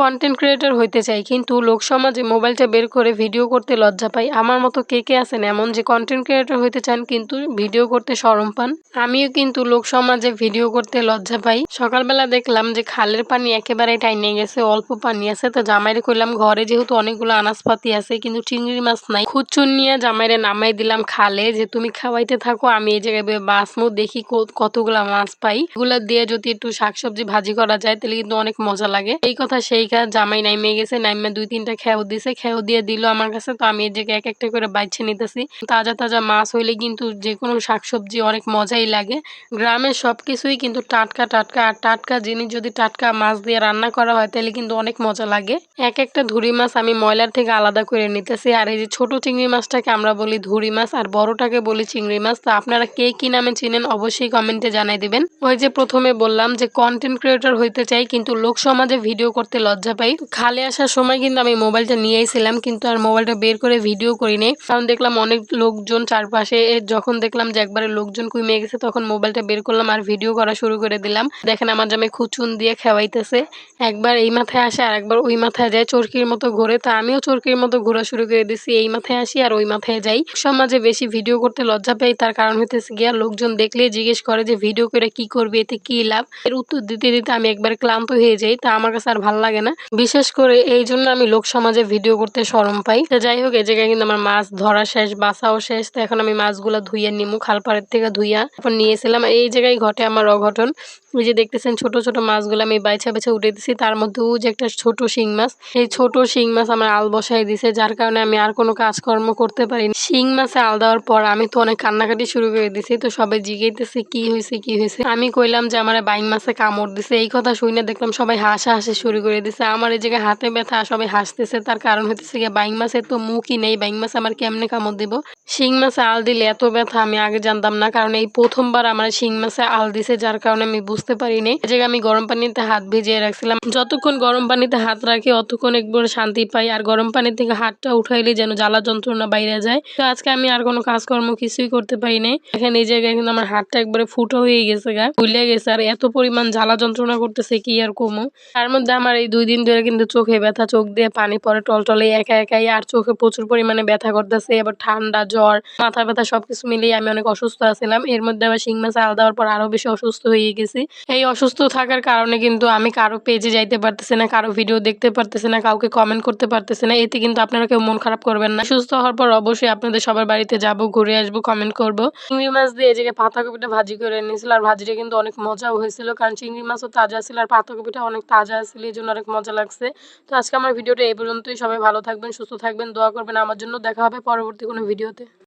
Content creator হইতে চাই, কিন্তু লোক সমাজে মোবাইলটা বের করে ভিডিও করতে লজ্জা পাই আমার মতো কে কে আছেন? এমন যে কন্টেন্ট ক্রিয়েটর হইতে চান, কিন্তু ভিডিও করতে শরম পান। আমিও কিন্তু লোক সমাজে ভিডিও করতে লজ্জা পাই। সকালবেলা দেখলাম যে খালের পানি একেবারে টাইনে গেছে, অল্প পানি আছে। তো জামাইরে কইলাম, ঘরে যেহেতু অনেকগুলো আনাজপাতি আছে, কিন্তু চিংড়ি মাছ নাই। খুচুন নিয়ে জামাইরে নামাই দিলাম, খালে যে তুমি খাওয়াইতে থাকো, আমি এই জায়গায় বাসমু দেখি কতগুলা মাছ পাই। এগুলা দিয়ে যদি একটু শাকসবজি ভাজি করা যায়, তাহলে কিন্তু অনেক মজা লাগে। এই কথা সেই কাজ জামাই নাইমে গেছে, নাইমে দুই তিনটা খেয়াও দিছে খেয়াও দিয়ে দিল আমার কাছে। তো আমি এই জায়গায় এক একটা করে বাইছে নিতেছি। তাজা তাজা মাছ হইলে কিন্তু যে কোনো শাকসবজি অনেক মজাই লাগে। গ্রামের সব কিছুই কিন্তু টাটকা টাটকা। আর টাটকা জিনিস যদি টাটকা মাছ দিয়ে রান্না করা হয়, তাহলে কিন্তু অনেক মজা লাগে। এক একটা ধুরি মাছ আমি ময়লার থেকে আলাদা করে নিতেছি। আর এই যে ছোট চিংড়ি মাছটাকে আমরা বলি ধুরি মাছ, আর বড়টাকে বলি চিংড়ি মাছ। তো আপনারা কে কি নামে চিনেন অবশ্যই কমেন্টে জানাই দিবেন। ওই যে প্রথমে বললাম যে কন্টেন্ট ক্রিয়েটর হইতে চাই, কিন্তু লোক সমাজে ভিডিও করতে লজ্জা পাই। খালে আসার সময় কিন্তু আমি মোবাইলটা নিয়েছিলাম কিন্তু আর মোবাইলটা বের করে ভিডিও করিনি কারণ দেখলাম অনেক লোকজন চারপাশে যখন দেখলাম যে একবারে লোকজন কুইমে গেছে, তখন মোবাইলটা বের করলাম আর ভিডিও করা শুরু করে দিলাম। দেখেন আমার জামে খুচুন দিয়ে খেওয়াইতেছে। একবার এই মাথায় আসে আর একবার ওই মাথায় যায়। চরকির মতো ঘুরে তা আমিও চরকির মতো ঘোরা শুরু করে দিছি। এই মাথায় আসি আর ওই মাথায় যাই। সমাজে বেশি ভিডিও করতে লজ্জা পাই। তার কারণ হইতেছে গিয়া লোকজন দেখলেই জিজ্ঞেস করে যে, ভিডিও করে কি করবে? এতে কি লাভ? এর উত্তর দিতে দিতে আমি একবার ক্লান্ত হয়ে যাই। তা আমার কাছে আর ভালো লাগে না। বিশেষ করে এই জন্য আমি লোক সমাজে ভিডিও করতে সরম পাই। তো যাই হোক এই জায়গায় কিন্তু আমার মাছ ধরা শেষ বাসাও শেষ। তো এখন আমি মাছগুলো ধুইয়া নিমু, খালপাড়ের থেকে ধুইয়া তারপর নিয়েছিলাম এই জায়গায় ঘটে আমার অঘটন। ওই যে দেখতেছেন ছোট ছোট মাছগুলো আমি বাইছা বেছে উঠে দিছি। তার মধ্যেও যে একটা ছোট শিং মাছ। এই ছোট শিং মাছ আমার আল বসাই দিছে, যার কারণে আমি আর কোনো কাজকর্ম করতে পারিনি। শিং মাছে আল দেওয়ার পর আমি তো অনেক কান্নাকাটি শুরু করে দিছি, তো সবাই জিগেইতেছে, কি হয়েছে কি হয়েছে আমি কইলাম যে, আমার বাইং মাছে কামড় দিছে। এই কথা শুনে দেখলাম সবাই হাসা হাসি শুরু করে দিছে। আমার এই জায়গায় হাতে ব্যথা, সবাই হাসতেছে। তার কারণ হইতেছে গিয়ে বাইং মাছের তো মুখই নেই। বাইং মাছ আমার কেমনে কামড় দিব? শিং মাছে আল দিলে এত ব্যথা আমি আগে জানতাম না, কারণ এই প্রথমবার আমার শিং মাছে আল দিছে, যার কারণে আমি বুঝতে পারিনি। এই জায়গায় আমি গরম পানিতে হাত ভিজিয়ে রাখছিলাম। যতক্ষণ গরম পানিতে হাত রাখি, অতক্ষণ একবার শান্তি পাই। আর গরম পানি থেকে হাতটা উঠাইলে যেন জ্বালা যন্ত্রণা বাইরে যায়। তো আজকে আমি আর কোনো কাজকর্ম কিছুই করতে পারি নাই এখানে এই জায়গায় কিন্তু আমার হাতটা একবারে ফুটো হয়ে গেছে গা ভুলে গেছে। আর এত পরিমাণ জ্বালা যন্ত্রণা করতেছে, কি আর কমো? তার মধ্যে আমার এই দুই দিন ধরে কিন্তু চোখে ব্যথা, চোখ দিয়ে পানি পরে টলটলে, একা একাই। আর চোখে প্রচুর পরিমাণে ব্যথা করতেছে এবার ঠান্ডা, জ্বর, মাথা ব্যথা, সবকিছু মিলিয়ে আমি অনেক অসুস্থ আছিলাম। এর মধ্যে আবার শিং মাছ আল দেওয়ার পর আরও বেশি অসুস্থ হয়ে গেছি। এই অসুস্থ থাকার কারণে কিন্তু আমি কারও পেজে যাইতে পারতেছি না, কারও ভিডিও দেখতে পারতেছি না, কাউকে কমেন্ট করতে পারতেছি না, এতে কিন্তু আপনারা কেউ মন খারাপ করবেন না। সুস্থ হওয়ার পর অবশ্যই আপনাদের সবার বাড়িতে যাব, ঘুরে আসব কমেন্ট করব। চিংড়ি মাছ দিয়ে জায়গায় পাতাকপিটা ভাজি করে নিয়েছিল আর ভাজিটা কিন্তু অনেক মজাও হয়েছিল, কারণ চিংড়ি মাছও তাজা ছিল আর পাতাকপিটা অনেক তাজা ছিল, এই জন্য অনেক মজা লাগছে। তো আজকে আমার ভিডিওটা এই পর্যন্তই, সবাই ভালো থাকবেন, সুস্থ থাকবেন, দোয়া করবেন, আমার জন্য দেখা হবে পরবর্তী কোনো ভিডিওতে